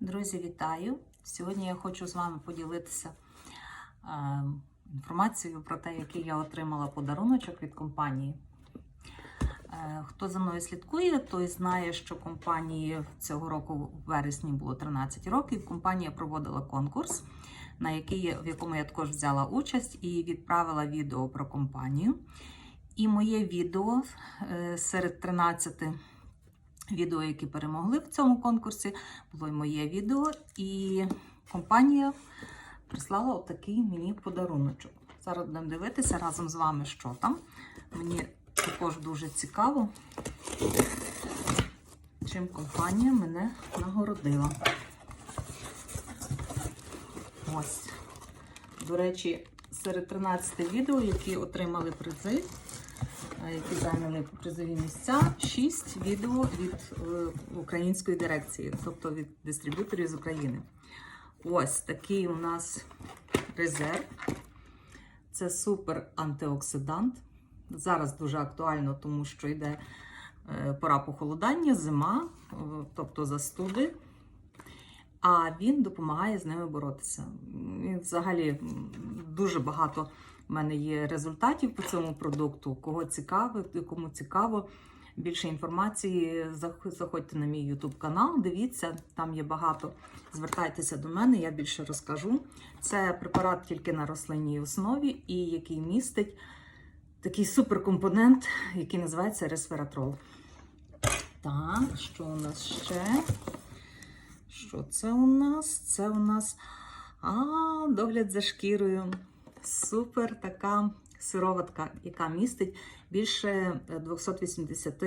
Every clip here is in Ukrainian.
Друзі, вітаю! Сьогодні я хочу з вами поділитися е, інформацією про те, який я отримала подаруночок від компанії. Е, хто за мною слідкує, той знає, що компанії цього року в вересні було 13 років. Компанія проводила конкурс, на який, в якому я також взяла участь і відправила відео про компанію. І моє відео е, серед 13 відео, які перемогли в цьому конкурсі, було й моє відео, і компанія прислала отакий мені подаруночок. Зараз будемо дивитися разом з вами, що там. Мені також дуже цікаво, чим компанія мене нагородила. Ось. До речі, серед 13 відео, які отримали призи, які зайняли призові місця, 6 відео від е, української дирекції, тобто від дистриб'юторів з України. Ось такий у нас резерв. Це супер антиоксидант. Зараз дуже актуально, тому що йде е, пора похолодання, зима, е, тобто застуди. А він допомагає з ними боротися. І взагалі дуже багато в мене є результатів по цьому продукту. Кого цікаво, кому цікаво, більше інформації, заходьте на мій YouTube канал, дивіться, там є багато. Звертайтеся до мене, я більше розкажу. Це препарат тільки на рослинній основі, і який містить такий суперкомпонент, який називається ресвератрол. Так, що у нас ще? Що це у нас? Це у нас а, догляд за шкірою. Супер така сироватка, яка містить більше 280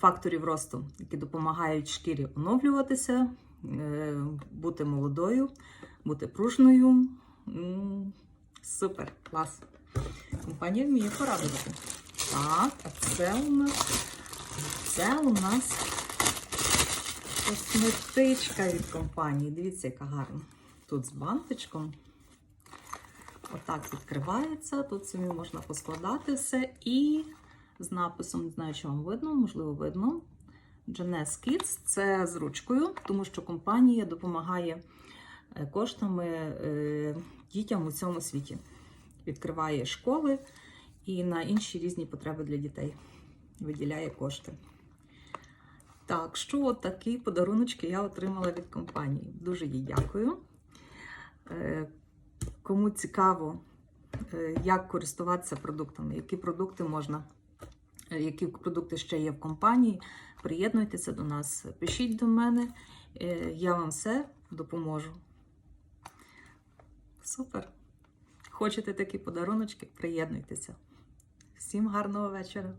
факторів росту, які допомагають шкірі оновлюватися, е, бути молодою, бути пружною. Супер, клас. Компанія вміє порадувати. Так, а це у нас, це у нас косметичка від компанії. Дивіться, яка гарна. Тут з бантичком. Отак відкривається. Тут собі можна поскладати все. І з написом, не знаю, чи вам видно, можливо, видно. Jeunesse Kids. Це з ручкою, тому що компанія допомагає е, коштами е, дітям у цьому світі. Відкриває школи і на інші різні потреби для дітей. Виділяє кошти. Так, що такі подаруночки я отримала від компанії. Дуже їй дякую. Кому цікаво, е, як користуватися продуктами, які продукти можна, е, які продукти ще є в компанії, приєднуйтеся до нас, пишіть до мене, е, я вам все допоможу. Супер! Хочете такі подаруночки? Приєднуйтеся. Всім гарного вечора!